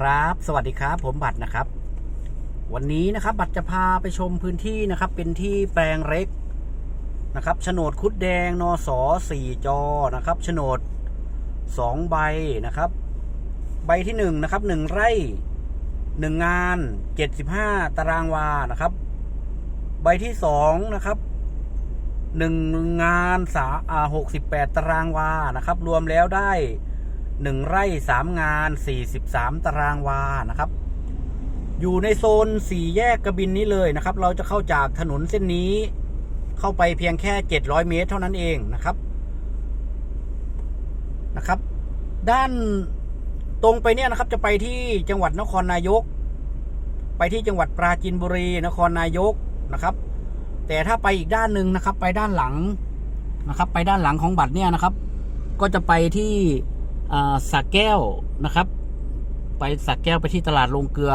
ครับ สวัสดีครับ ผมบัตรนะครับ วันนี้นะครับ บัตรจะพาไปชมพื้นที่นะครับ เป็นที่แปลงเล็กนะครับโฉนดคุดแดงนสสี่จอนะครับโฉนดสองใบนะครับ ใบที่หนึ่งนะครับหนึ่งไร่หนึ่งงานเจ็ดสิบห้าตารางวานะครับ ใบที่สองนะครับหนึ่งงานสาอาหกสิบแปดตารางวานะครับ รวมแล้วได้ หนึ่งไร่สามงานสี่สิบสามตารางวานะครับ อยู่ในโซนสี่แยกกระบินนี้เลยนะครับ เราจะเข้าจากถนนเส้นนี้เข้าไปเพียงแค่เจ็ดร้อยเมตรเท่านั้นเองนะครับนะครับ ด้านตรงไปเนี่ยนะครับจะไปที่จังหวัดนครนายก ไปที่จังหวัดปราจีนบุรีนครนายกนะครับ แต่ถ้าไปอีกด้านหนึ่งนะครับ ไปด้านหลังนะครับ ไปด้านหลังของบัตรเนี่ยนะครับ ก็จะไปที่ สักแก้วนะครับ ไปสักแก้วไปที่ตลาดโรงเกลือ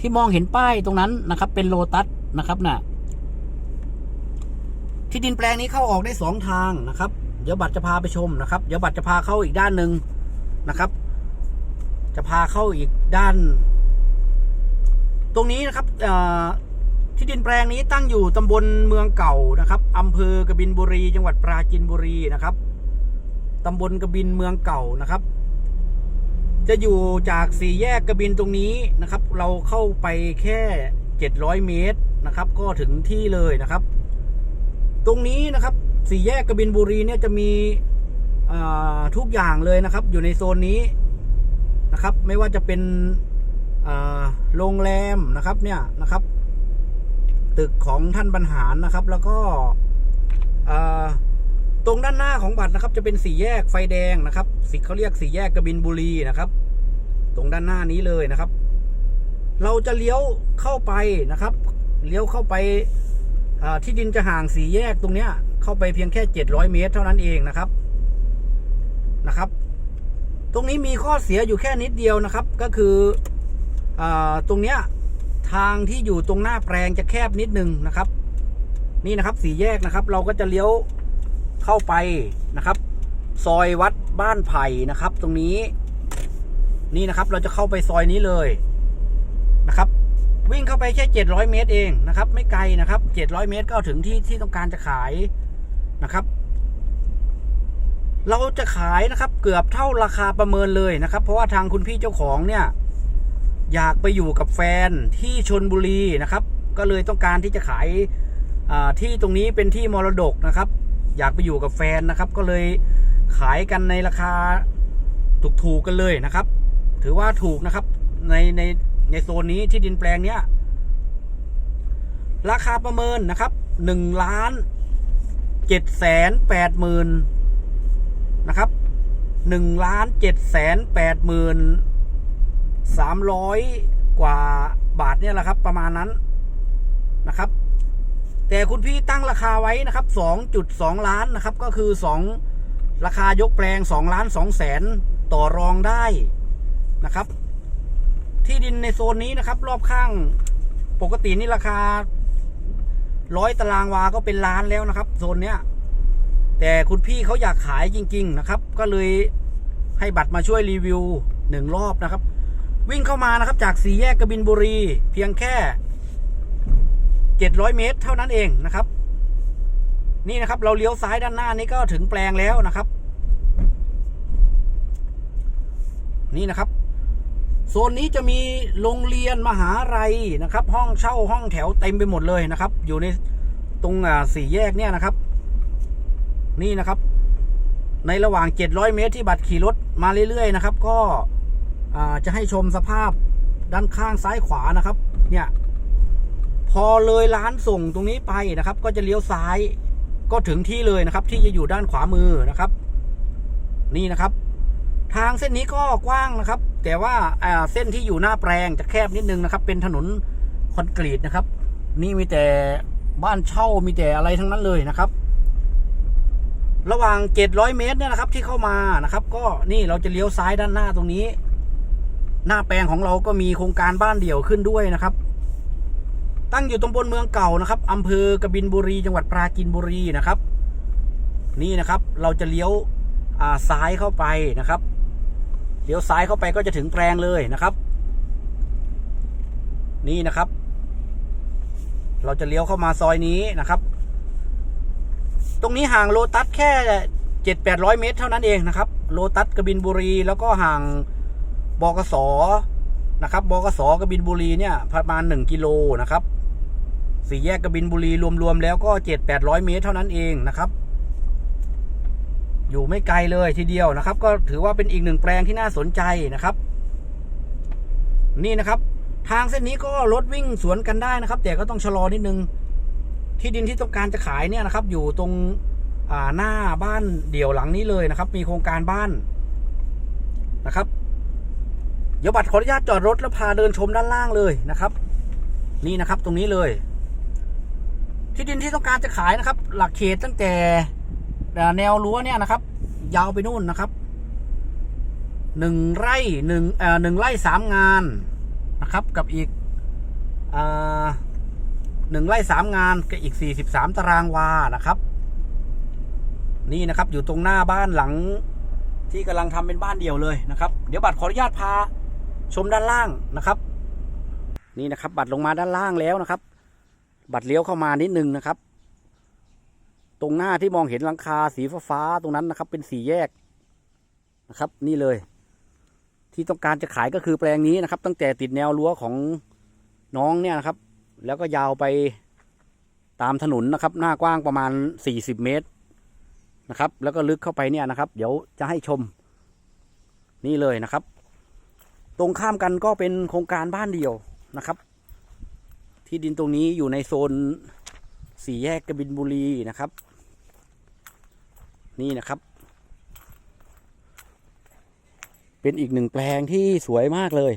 ที่มองเห็นป้ายตรงนั้นนะครับ เป็นโลตัสนะครับน่ะที่ดินแปลงนี้เข้าออกได้สองทางนะครับ เดี๋ยวบัตรจะพาไปชมนะครับ เดี๋ยวบัตรจะพาเข้าอีกด้านหนึ่งนะครับ จะพาเข้าอีกด้าน ตรงนี้นะครับที่ดินแปลงนี้ตั้งอยู่ตำบลเมืองเก่านะครับอำเภอกบินบุรี จังหวัดปราจีนบุรีนะครับ ตำบลกบินเมืองเก่านะครับ จะอยู่จากสี่แยกกบินตรงนี้นะครับ เราเข้าไปแค่เจ็ดร้อยเมตรนะครับ ก็ถึงที่เลยนะครับ ตรงนี้นะครับสี่แยกกบินบุรีเนี่ยจะมีทุกอย่างเลยนะครับ อยู่ในโซนนี้นะครับ ไม่ว่าจะเป็นโรงแรมนะครับเนี่ยนะครับ ตึกของท่านบรรหารนะครับ แล้วก็ ตรงด้านหน้าของบัตรนะครับ จะเป็นสี่แยกไฟแดงนะครับสิเขาเรียกสี่แยกกบินบุรีนะครับ ตรงด้านหน้านี้เลยนะครับ เราจะเลี้ยวเข้าไปนะครับ เลี้ยวเข้าไปที่ดินจะห่างสี่แยกตรงเนี้ย เข้าไปเพียงแค่เจ็ดร้อยเมตร เท่านั้นเองนะครับนะครับ ตรงนี้มีข้อเสียอยู่แค่นิดเดียวนะครับ ก็คืออตรงเนี้ยทางที่อยู่ตรงหน้าแปลงจะแคบนิดนึงนะครับ นี่นะครับสี่แยกนะครับ เราก็จะเลี้ยว เข้าไปนะครับ ซอยวัดบ้านไผ่นะครับ ตรงนี้ นี่นะครับ เราจะเข้าไปซอยนี้เลยนะครับ วิ่งเข้าไปแค่เจ็ดร้อยเมตรเองนะครับ ไม่ไกลนะครับเจ็ดร้อยเมตรก็ถึงที่ที่ต้องการจะขายนะครับ เราจะขายนะครับ เกือบเท่าราคาประเมินเลยนะครับ เพราะว่าทางคุณพี่เจ้าของเนี่ย อยากไปอยู่กับแฟนที่ชนบุรีนะครับ ก็เลยต้องการที่จะขายที่ตรงนี้เป็นที่มรดกนะครับ อยากไปอยู่กับแฟนนะครับ ก็เลยขายกันในราคาถูกๆกันเลยนะครับ ถือว่าถูกนะครับ ในในในโซนนี้ที่ดินแปลงเนี้ย ราคาประเมินนะครับหนึ่งล้านเจ็ดแสนแปดหมื่นนะครับหนึ่งล้านเจ็ดแสนแปดหมื่นสามร้อยกว่าบาทเนี่ยแหละครับ ประมาณนั้นนะครับ แต่คุณพี่ตั้งราคาไว้นะครับ 2.2 ล้านนะครับ ก็คือ 2 ราคายกแปลง 2 ล้าน2แสนต่อรองได้นะครับ ที่ดินในโซนนี้นะครับ รอบข้างปกตินี่ราคาร้อยตารางวาก็เป็นล้านแล้วนะครับ โซนเนี้ย แต่คุณพี่เขาอยากขายจริง ๆ นะครับ ก็เลยให้บัตรมาช่วยรีวิวหนึ่งรอบนะครับ วิ่งเข้ามานะครับ จากสี่แยกกบินบุรี เพียงแค่ 700 เมตร เท่านั้นเองนะครับ นี่นะครับ เราเลี้ยวซ้ายด้านหน้านี้ก็ถึงแปลงแล้วนะครับ นี่นะครับ โซนนี้จะมีโรงเรียนมหาลัยนะครับ ห้องเช่าห้องแถวเต็มไปหมดเลยนะครับ อยู่ในตรงสี่แยกเนี่ยนะครับ นี่นะครับ ในระหว่าง 700 เมตรที่บัตรขี่รถมาเรื่อยๆนะครับ ก็จะให้ชมสภาพด้านข้างซ้ายขวานะครับ เนี่ย พอเลยร้านส่งตรงนี้ไปนะครับ ก็จะเลี้ยวซ้ายก็ถึงที่เลยนะครับ ที่จะอยู่ด้านขวามือนะครับ นี่นะครับ ทางเส้นนี้ก็กว้างนะครับ แต่ว่าเส้นที่อยู่หน้าแปลงจะแคบนิดนึงนะครับ เป็นถนนคอนกรีตนะครับ นี่มีแต่บ้านเช่ามีแต่อะไรทั้งนั้นเลยนะครับ ระหว่าง 700 เมตรเนี่ยนะครับ ที่เข้ามานะครับ ก็นี่เราจะเลี้ยวซ้ายด้านหน้าตรงนี้ หน้าแปลงของเราก็มีโครงการบ้านเดี่ยวขึ้นด้วยนะครับ ตั้งอยู่ตำบลเมืองเก่านะครับอำเภอกบินบุรี จังหวัดปราจีนบุรีนะครับ นี่นะครับเราจะเลี้ยวอ่าซ้ายเข้าไปนะครับเลี้ยวซ้ายเข้าไปก็จะถึงแปลงเลยนะครับ นี่นะครับ เราจะเลี้ยวเข้ามาซอยนี้นะครับ ตรงนี้ห่างโลตัสแค่เจ็ดแปดร้อยเมตร เท่านั้นเองนะครับโลตัสกบินบุรี แล้วก็ห่างบกสนะครับบกสกบินบุรีเนี่ยประมาณหนึ่งกิโลนะครับ สี่แยกกบินบุรีรวมๆแล้วก็เจ็ดแปดร้อยเมตรเท่านั้นเองนะครับ อยู่ไม่ไกลเลยทีเดียวนะครับ ก็ถือว่าเป็นอีกหนึ่งแปลงที่น่าสนใจนะครับ นี่นะครับ ทางเส้นนี้ก็รถวิ่งสวนกันได้นะครับ แต่ก็ต้องชะลอนิดนึง ที่ดินที่ต้องการจะขายเนี่ยนะครับ อยู่ตรงหน้าบ้านเดี่ยวหลังนี้เลยนะครับ มีโครงการบ้านนะครับ เดี๋ยวบัตรขออนุญาตจอดรถแล้วพาเดินชมด้านล่างเลยนะครับ นี่นะครับตรงนี้เลย ที่ดินที่ต้องการจะขายนะครับ หลักเขตตั้งแต่แนวรั้วเนี่ยนะครับ ยาวไปนู่นนะครับหนึ่งไร่หนึ่งเอ่อหนึ่งไร่สามงานนะครับ กับอีกอ่าหนึ่งไร่สามงานกับอีกสี่สิบสามตารางวานะครับ นี่นะครับอยู่ตรงหน้าบ้านหลังที่กำลังทำเป็นบ้านเดี่ยวเลยนะครับ เดี๋ยวบัตรขออนุญาตพาชมด้านล่างนะครับ นี่นะครับ บัตรลงมาด้านล่างแล้วนะครับ บัตรเลี้ยวเข้ามานิดนึงนะครับ ตรงหน้าที่มองเห็นหลังคาสีฟ้าๆตรงนั้นนะครับ เป็นสีแยกนะครับ นี่เลย ที่ต้องการจะขายก็คือแปลงนี้นะครับ ตั้งแต่ติดแนวรั้วของน้องเนี่ยนะครับ แล้วก็ยาวไปตามถนนนะครับ หน้ากว้างประมาณ 40 เมตรนะครับ แล้วก็ลึกเข้าไปเนี่ยนะครับ เดี๋ยวจะให้ชม นี่เลยนะครับ ตรงข้ามกันก็เป็นโครงการบ้านเดียวนะครับ ที่ดินตรงนี้อยู่ในโซนสี่แยกกบินบุรีนะครับ นี่นะครับ เป็นอีกหนึ่งแปลงที่สวยมากเลย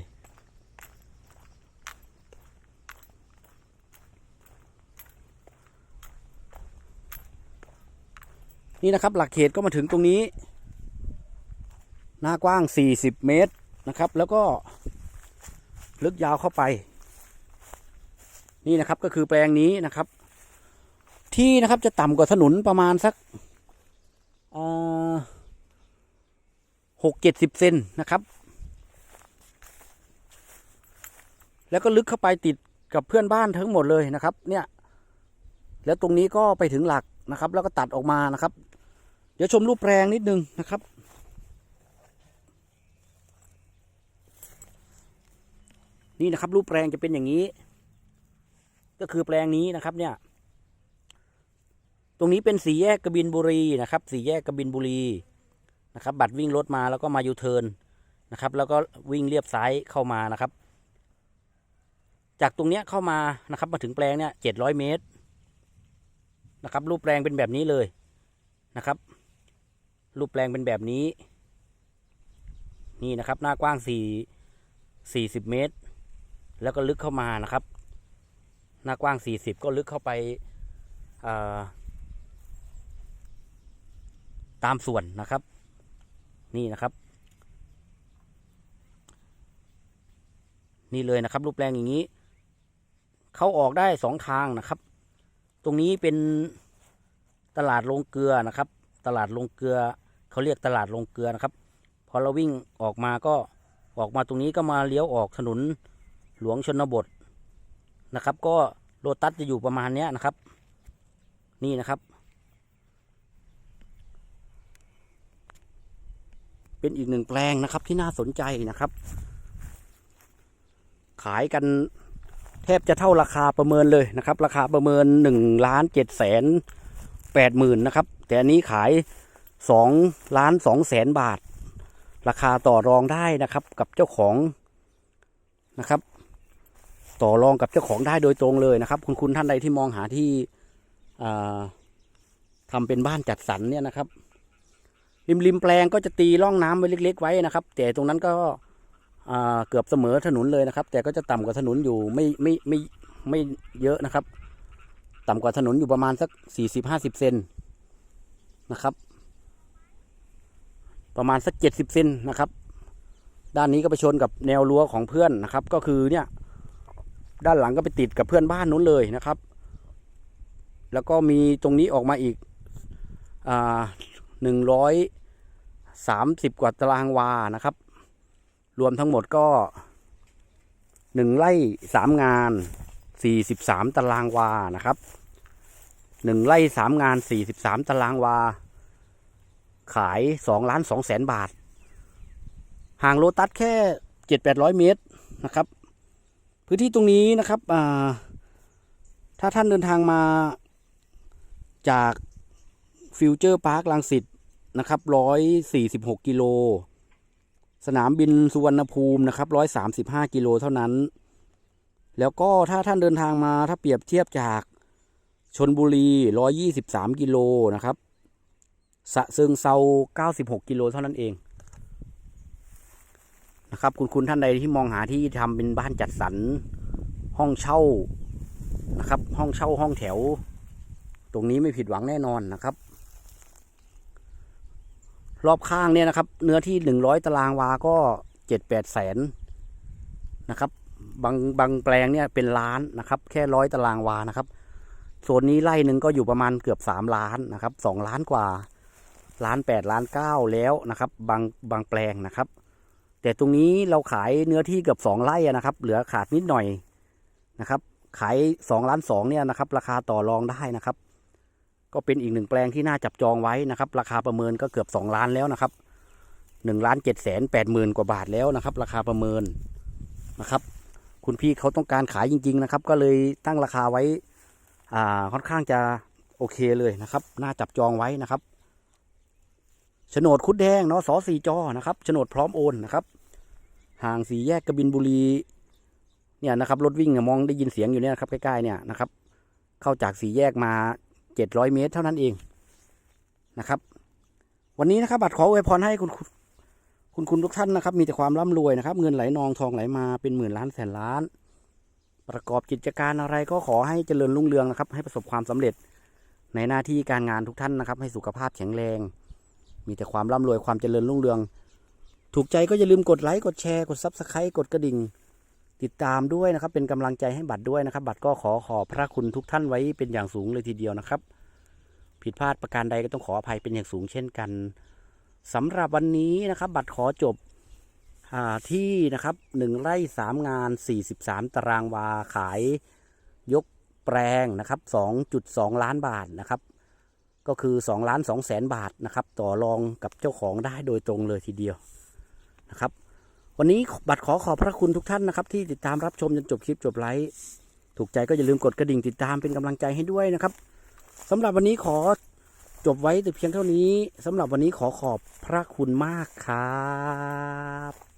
นี่นะครับหลักเขตก็มาถึงตรงนี้ หน้ากว้าง 40 เมตรนะครับ แล้วก็ลึกยาวเข้าไป นี่นะครับก็คือแปลงนี้นะครับ ที่นะครับจะต่ำกว่าถนนประมาณสักหกเจ็ดสิบเซนนะครับ แล้วก็ลึกเข้าไปติดกับเพื่อนบ้านทั้งหมดเลยนะครับ เนี่ย แล้วตรงนี้ก็ไปถึงหลักนะครับ แล้วก็ตัดออกมานะครับ เดี๋ยวชมรูปแปลงนิดนึงนะครับนี่นะครับรูปแปลงจะเป็นอย่างนี้ ก็คือแปลงนี้นะครับ เนี่ย ตรงนี้เป็นสีแยกกบินบุรีนะครับสีแยกกบินบุรีนะครับ บัตรวิ่งรถมาแล้วก็มายูเทิร์นนะครับ แล้วก็วิ่งเรียบซ้ายเข้ามานะครับ จากตรงเนี้ยเข้ามานะครับ มาถึงแปลงเนี่ยเจ็ดร้อยเมตรนะครับ รูปแปลงเป็นแบบนี้เลยนะครับ รูปแปลงเป็นแบบนี้ นี่นะครับ หน้ากว้างสี่สี่สิบเมตร แล้วก็ลึกเข้ามานะครับ หน้ากว้าง 40 ก็ลึกเข้าไปตามส่วนนะครับ นี่นะครับ นี่เลยนะครับ รูปแปลงอย่างนี้ เข้าออกได้สองทางนะครับ ตรงนี้เป็นตลาดลงเกลือนะครับ ตลาดลงเกลือเขาเรียกตลาดลงเกลือนะครับพอเราวิ่งออกมาก็ออกมาตรงนี้ก็มาเลี้ยวออกถนนหลวงชนบท นะครับ ก็โลตัสจะอยู่ประมาณเนี้ยนะครับ นี่นะครับ เป็นอีกหนึ่งแปลงนะครับที่น่าสนใจนะครับ ขายกันแทบจะเท่าราคาประเมินเลยนะครับ ราคาประเมินหนึ่งล้านเจ็ดแสนแปดหมื่นนะครับ แต่อันนี้ขายสองล้านสองแสนบาท ราคาต่อรองได้นะครับ กับเจ้าของนะครับ ต่อรองกับเจ้าของได้โดยตรงเลยนะครับ คุณคุณท่านใดที่มองหาที่ทำเป็นบ้านจัดสรรเนี่ยนะครับ ริมริมแปลงก็จะตีร่องน้ำไว้เล็ก ๆ ไว้นะครับ แต่ตรงนั้นก็เกือบเสมอถนนเลยนะครับ แต่ก็จะต่ำกว่าถนนอยู่ไม่ไม่ไม่ไม่เยอะนะครับ ต่ำกว่าถนนอยู่ประมาณสักสี่สิบห้าสิบเซนนะครับ ประมาณสักเจ็ดสิบเซนนะครับ ด้านนี้ก็ไปชนกับแนวรั้วของเพื่อนนะครับ ก็คือเนี่ย ด้านหลังก็ไปติดกับเพื่อนบ้านนู้นเลยนะครับ แล้วก็มีตรงนี้ออกมาอีกหนึ่งร้อยสามสิบกว่าตารางวานะครับ รวมทั้งหมดก็หนึ่งไร่สามงานสี่สิบสามตารางวานะครับหนึ่งไร่สามงานสี่สิบสามตารางวา ขายสองล้านสองแสนบาท ห่างโลตัสแค่เจ็ดแปดร้อยเมตรนะครับ พื้นที่ตรงนี้นะครับถ้าท่านเดินทางมาจากฟิวเจอร์พาร์คลังสิตนะครับร้อยสี่สิบหกกิโล สนามบินสุวรรณภูมินะครับร้อยสามสิบห้ากิโลเท่านั้น แล้วก็ถ้าท่านเดินทางมาถ้าเปรียบเทียบจากชนบุรีร้อยี่สิบสามกิโลนะครับสะเซิงเซา96กิโลเท่านั้นเอง นะครับคุณคุณท่านใดที่มองหาที่ทำเป็นบ้านจัดสรรห้องเช่านะครับ ห้องเช่าห้องแถว ตรงนี้ไม่ผิดหวังแน่นอนนะครับ รอบข้างเนี่ยนะครับ เนื้อที่100ตารางวาก็7-8แปดแสนนะครับบางบางแปลงเนี่ยเป็นล้านนะครับ แค่ร้อยตารางวานะครับโซนนี้ไร่หนึ่งก็อยู่ประมาณเกือบ3ล้านนะครับ2ล้านกว่าล้านแปดล้านเก้าแล้วนะครับ บางบางแปลงนะครับ แต่ตรงนี้เราขายเนื้อที่เกือบสองไร่นะครับ เหลือขาดนิดหน่อยนะครับ ขายสองล้านสองเนี่ยนะครับ ราคาต่อรองได้นะครับ ก็เป็นอีกหนึ่งแปลงที่น่าจับจองไว้นะครับ ราคาประเมินก็เกือบสองล้านแล้วนะครับหนึ่งล้านเจ็ดแสนแปดหมื่นกว่าบาทแล้วนะครับ ราคาประเมินนะครับ คุณพี่เขาต้องการขายจริง ๆนะครับ ก็เลยตั้งราคาไว้อ่าค่อนข้างจะโอเคเลยนะครับ น่าจับจองไว้นะครับ โฉนดคุดแดงเนาะสอสีจอนะครับโฉนดพร้อมโอนนะครับ ห่างสี่แยกกบินบุรีเนี่ยนะครับรถวิ่งเนี่ยมองได้ยินเสียงอยู่เนี่ยครับใกล้ๆเนี่ยนะครับ เข้าจากสี่แยกมาเจ็ดร้อยเมตรเท่านั้นเองนะครับ วันนี้นะครับบัตรขออวยพรให้คุณคุณคุณคุณทุกท่านนะครับ มีแต่ความร่ำรวยนะครับ เงินไหลนองทองไหลมาเป็นหมื่นล้านแสนล้าน ประกอบกิจการอะไรก็ขอให้เจริญรุ่งเรืองนะครับ ให้ประสบความสำเร็จในหน้าที่การงานทุกท่านนะครับ ให้สุขภาพแข็งแรง มีแต่ความร่ำรวยความเจริญรุ่งเรือง ถูกใจก็อย่าลืมกดไลค์กดแชร์กดซับสไครต์กดกระดิ่ง ติดตามด้วยนะครับ เป็นกำลังใจให้บัตรด้วยนะครับ บัตรก็ขอขอบพระคุณทุกท่านไว้เป็นอย่างสูงเลยทีเดียวนะครับ ผิดพลาดประการใดก็ต้องขออภัยเป็นอย่างสูงเช่นกันสำหรับวันนี้นะครับ บัตรขอจบอที่นะครับหนึ่งไร่สามงาน43ตารางวาขายยกแปลงนะครับ2.2ล้านบาทนะครับ ก็คือ2ล้าน2แสนบาทนะครับ ต่อรองกับเจ้าของได้โดยตรงเลยทีเดียวนะครับ วันนี้บัตรขอขอบพระคุณทุกท่านนะครับ ที่ติดตามรับชมจนจบคลิปจบไลฟ์ถูกใจก็อย่าลืมกดกระดิ่งติดตามเป็นกำลังใจให้ด้วยนะครับสำหรับวันนี้ขอจบไว้แต่เพียงเท่านี้สำหรับวันนี้ขอขอบพระคุณมากครับ